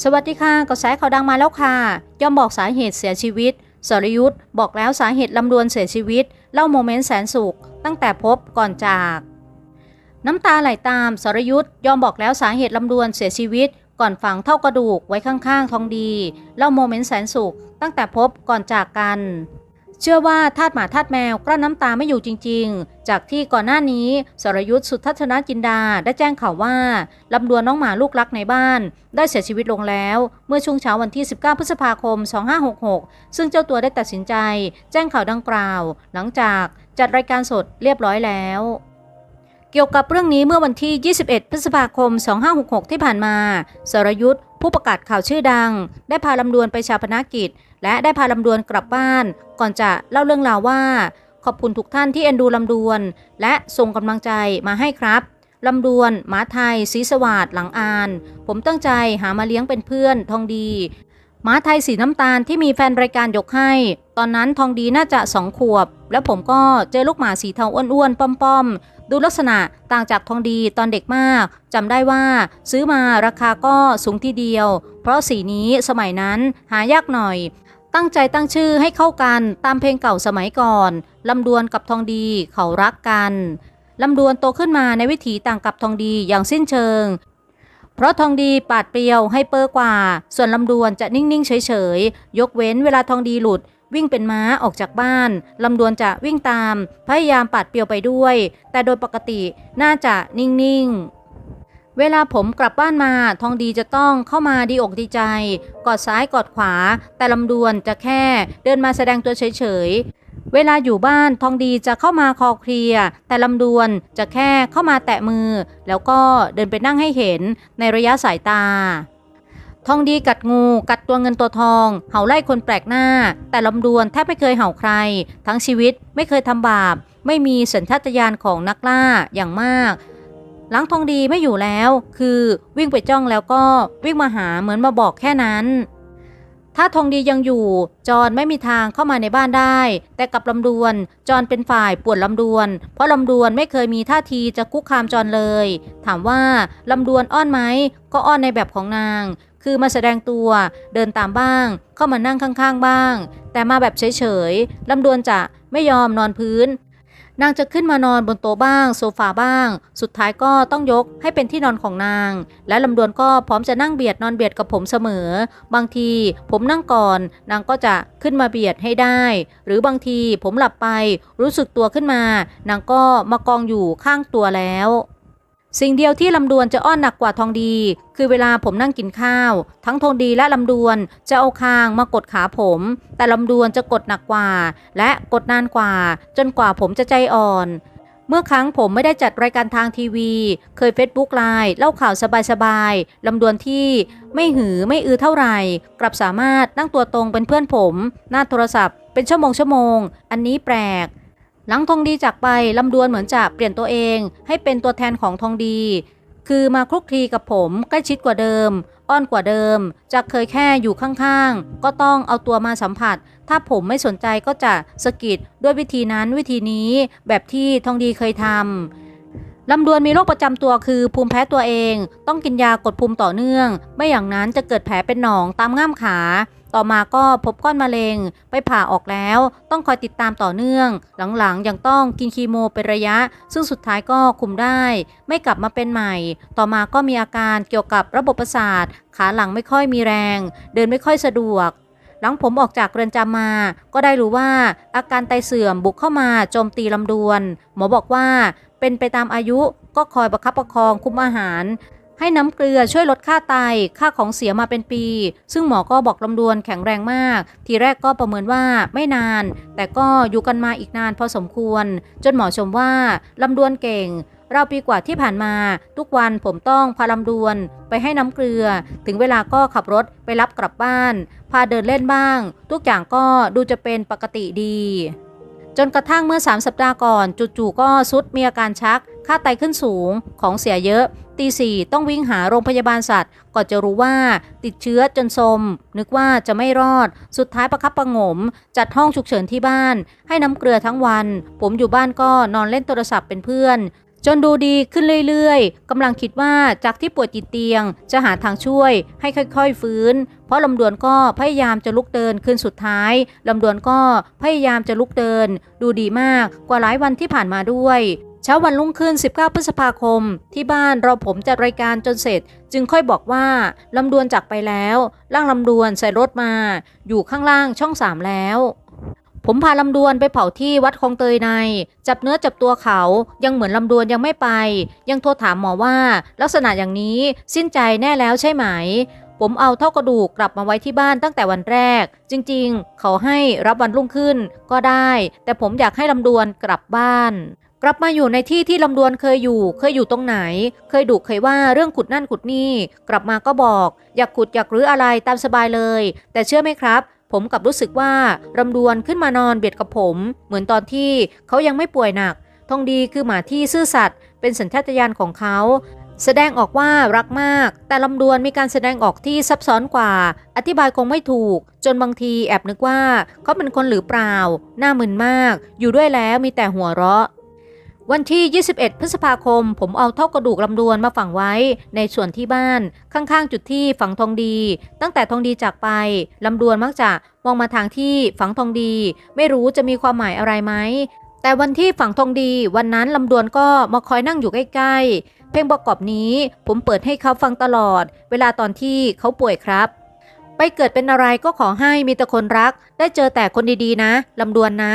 สวัสดีค่ะกระแสข่าวดังมาแล้วค่ะ ย่อมบอกสาเหตุเสียชีวิต สรยุทธ์บอกแล้วสาเหตุลำดวนเสียชีวิต เล่าโมเมนต์แสนสุข ตั้งแต่พบก่อนจาก น้ำตาไหลตามสรยุทธ์ยอมบอกแล้วสาเหตุลำดวนเสียชีวิต ก่อนฝังเท่ากระดูกไว้ข้างๆทองดี เล่าโมเมนต์แสนสุข ตั้งแต่พบก่อนจากกัน เชื่อว่าทาสหมาทาสแมวกลั้นน้ำตาไม่อยู่จริง ๆ จากที่ก่อนหน้านี้สรยุทธ์สุทัศนจินดาได้แจ้งข่าวว่าลำดวนน้องหมาลูกรักในบ้าน ได้เสียชีวิตลงแล้ว เมื่อช่วงเช้าวันที่ 19 พฤษภาคม 2566 ซึ่งเจ้าตัวได้ตัดสินใจ แจ้งข่าวดังกล่าว หลังจากจัดรายการสดเรียบร้อยแล้วเกี่ยวกับเรื่องนี้เมื่อวันที่ 21 พฤษภาคม 2566 ที่ผ่านมา สรยุทธ์ ผู้ประกาศข่าวชื่อดัง ได้พาลำดวนไปชาปนกิจ และได้พาลำดวนกลับบ้าน ก่อนจะเล่าเรื่องราวว่า ขอบคุณทุกท่านที่เอ็นดูลำดวน และส่งกำลังใจมาให้ครับลำดวนหมาไทยสีสวัสดหลังอาน ผมตั้งใจหามาเลี้ยงเป็นเพื่อนทองดีหมาไทยสีน้ำตาลที่มีแฟนรายการยกให้ ตอนนั้นทองดีน่าจะสองขวบ แล้วผมก็เจอลูกหมาสีเทาอ้วนๆป้อมๆ ดูลักษณะต่างจากทองดีตอนเด็กมากจำได้ว่าซื้อมาราคาก็สูงทีเดียว เพราะสีนี้สมัยนั้นหายากหน่อย ตั้งใจตั้งชื่อให้เข้ากันตามเพลงเก่าสมัยก่อนลำดวนกับทองดีเขารักกันลำดวนโตขึ้นมาในวิถีต่างกับทองดีอย่างสิ้นเชิง เพราะทองดีปาดเปรียวให้เปอร์กว่า ส่วนลำดวนจะนิ่ง ๆ เฉย ๆ ยกเว้นเวลาทองดีหลุด วิ่งเป็นม้าออกจากบ้านลำดวนจะวิ่งตาม พยายามปาดเปรียวไปด้วย แต่โดยปกติน่าจะนิ่ง ๆ เวลาผมกลับบ้านมาทองดีจะต้องเข้ามาดีอกดีใจ กอดซ้ายกอดขวา แต่ลำดวนจะแค่เดินมาแสดงตัวเฉยๆ เวลาอยู่บ้านทองดีจะเข้ามาคอเคลียแต่ลำดวนจะแค่เข้ามาแตะมือ แล้วก็เดินไปนั่งให้เห็นในระยะสายตา ทองดีกัดงูกัดตัวเงินตัวทอง เห่าไล่คนแปลกหน้า แต่ลำดวนแทบไม่เคยเห่าใคร ทั้งชีวิตไม่เคยทำบาปไม่มีสัญชาตญาณของนักล่าอย่างมาก หลังทองดีไม่อยู่แล้ว คือวิ่งไปจ้องแล้วก็วิ่งมาหาเหมือนมาบอกแค่นั้นถ้าทองดียังอยู่ จอนไม่มีทางเข้ามาในบ้านได้ แต่กับลำดวน จอนเป็นฝ่ายปวนลำดวน เพราะลำดวนไม่เคยมีท่าทีจะคุกคามจอนเลย ถามว่าลำดวนอ้อนไหม ก็อ้อนในแบบของนาง คือมาแสดงตัวเดินตามบ้าง เข้ามานั่งข้างๆบ้าง แต่มาแบบเฉยๆลำดวนจะไม่ยอมนอนพื้น นางจะขึ้นมานอนบนโต๊ะบ้าง โซฟาบ้าง สุดท้ายก็ต้องยกให้เป็นที่นอนของนาง และลำดวนก็พร้อมจะนั่งเบียดนอนเบียดกับผมเสมอ บางทีผมนั่งก่อน นางก็จะขึ้นมาเบียดให้ได้ หรือบางทีผมหลับไป รู้สึกตัวขึ้นมา นางก็มากองอยู่ข้างตัวแล้ว สิ่งเดียวที่ลำดวนจะอ้อนหนักกว่าทองดี คือเวลาผมนั่งกินข้าว ทั้งทองดีและลำดวนจะเอาคางมากดขาผม แต่ลำดวนจะกดหนักกว่า และกดนานกว่า จนกว่าผมจะใจอ่อน เมื่อครั้งผมไม่ได้จัดรายการทางทีวี เคยเฟซบุ๊กไลน์เล่าข่าวสบายๆลำดวนที่ไม่หือไม่อือเท่าไหร่ กลับสามารถนั่งตัวตรงเป็นเพื่อนผม หน้าโทรศัพท์เป็นชั่วโมงชั่วโมง อันนี้แปลก หลังทองดีจากไปลำดวนเหมือนจะเปลี่ยนตัวเอง ให้เป็นตัวแทนของทองดี คือมาคลุกคลีกับผมใกล้ชิดกว่าเดิม อ้อนกว่าเดิมจากเคยแค่อยู่ข้างๆ ก็ต้องเอาตัวมาสัมผัส ถ้าผมไม่สนใจก็จะสะกิดด้วยวิธีนั้นวิธีนี้แบบที่ทองดีเคยทำลำดวนมีโรคประจำตัวคือภูมิแพ้ตัวเอง ต้องกินยากดภูมิต่อเนื่อง ไม่อย่างนั้นจะเกิดแผลเป็นหนองตามง่ามขา ต่อมาก็พบก้อนมะเร็งไปผ่าออกแล้ว ต้องคอยติดตามต่อเนื่อง หลังๆ ยังต้องกินคีโมเป็นระยะ ซึ่งสุดท้ายก็คุมได้ ไม่กลับมาเป็นใหม่ ต่อมาก็มีอาการเกี่ยวกับระบบประสาท ขาหลังไม่ค่อยมีแรง เดินไม่ค่อยสะดวกหลังผมออกจากเรือนจำมา ก็ได้รู้ว่าอาการไตเสื่อมบุกเข้ามาโจมตีลำดวน หมอบอกว่าเป็นไปตามอายุก็คอยประคับประคองคุมอาหาร ให้น้ำเกลือช่วยลดค่าไต ค่าของเสียมาเป็นปี ซึ่งหมอก็บอกลำดวนแข็งแรงมาก ทีแรกก็ประเมินว่าไม่นาน แต่ก็อยู่กันมาอีกนานพอสมควร จนหมอชมว่าลำดวนเก่งเราปีกว่าที่ผ่านมาทุกวันผมต้องพาลำดวน ไปให้น้ำเกลือ ถึงเวลาก็ขับรถไปรับกลับบ้าน พาเดินเล่นบ้าง ทุกอย่างก็ดูจะเป็นปกติดี จนกระทั่งเมื่อ 3 สัปดาห์ก่อน จู่ๆก็สุดมีอาการชัก ค่าไตขึ้นสูงของเสียเยอะ ตีสี่ต้องวิ่งหาโรงพยาบาลสัตว์ ก่อนจะรู้ว่าติดเชื้อจนสม นึกว่าจะไม่รอด สุดท้ายประคับประงม จัดห้องฉุกเฉินที่บ้าน ให้น้ำเกลือทั้งวัน ผมอยู่บ้านก็นอนเล่นโทรศัพท์เป็นเพื่อน จนดูดีขึ้นเรื่อยๆกำลังคิดว่าจากที่ป่วยติดเตียง จะหาทางช่วยให้ค่อยๆฟื้น เพราะลำดวนก็พยายามจะลุกเดินขึ้นสุดท้ายลำดวนก็พยายามจะลุกเดิน ดูดีมากกว่าหลายวันที่ผ่านมาด้วย เช้าวันรุ่งขึ้น 19 พฤษภาคม ที่บ้านเราผมจัดรายการจนเสร็จ จึงค่อยบอกว่าลำดวนจากไปแล้วร่างลำดวนใส่รถมา อยู่ข้างล่างช่องสามแล้ว ผมพาลำดวนไปเผาที่วัดคลองเตยใน จับเนื้อจับตัวเขายังเหมือนลำดวนยังไม่ไป ยังโทรถามหมอว่า ลักษณะอย่างนี้สิ้นใจแน่แล้วใช่ไหม ผมเอาเท่ากระดูกกลับมาไว้ที่บ้านตั้งแต่วันแรก จริงๆ เขาให้รับวันรุ่งขึ้นก็ได้ แต่ผมอยากให้ลำดวนกลับบ้าน กลับมาอยู่ในที่ที่ลำดวนเคยอยู่ เคยอยู่ตรงไหน เคยดุเคยว่าเรื่องขุดนั่นขุดนี่ กลับมาก็บอก อยากขุดอยากรื้ออะไรตามสบายเลย แต่เชื่อไหมครับ ผมกลับรู้สึกว่าลำดวนขึ้นมานอนเบียดกับผม เหมือนตอนที่เขายังไม่ป่วยหนักทองดีคือหมาที่ซื่อสัตย์เป็นสัญชาตญาณของเขา แสดงออกว่ารักมาก แต่ลำดวนมีการแสดงออกที่ซับซ้อนกว่า อธิบายคงไม่ถูก จนบางทีแอบนึกว่า เขาเป็นคนหรือเปล่า หน้ามึนมาก อยู่ด้วยแล้วมีแต่หัวเราะ วันที่ 21 พฤษภาคม ผมเอาเท่ากระดูกลำดวนมาฝังไว้ ในส่วนที่บ้านข้างๆ จุดที่ฝังทองดี ตั้งแต่ทองดีจากไปลำดวนมักจะมองมาทางที่ฝังทองดี ไม่รู้จะมีความหมายอะไรไหมแต่วันที่ฝังทองดีวันนั้นลำดวนก็มาคอยนั่งอยู่ใกล้ๆ เพลงประกอบนี้ผมเปิดให้เขาฟังตลอด เวลาตอนที่เขาป่วยครับ ไปเกิดเป็นอะไรก็ขอให้มีแต่คนรัก ได้เจอแต่คนดีๆนะลำดวนนะ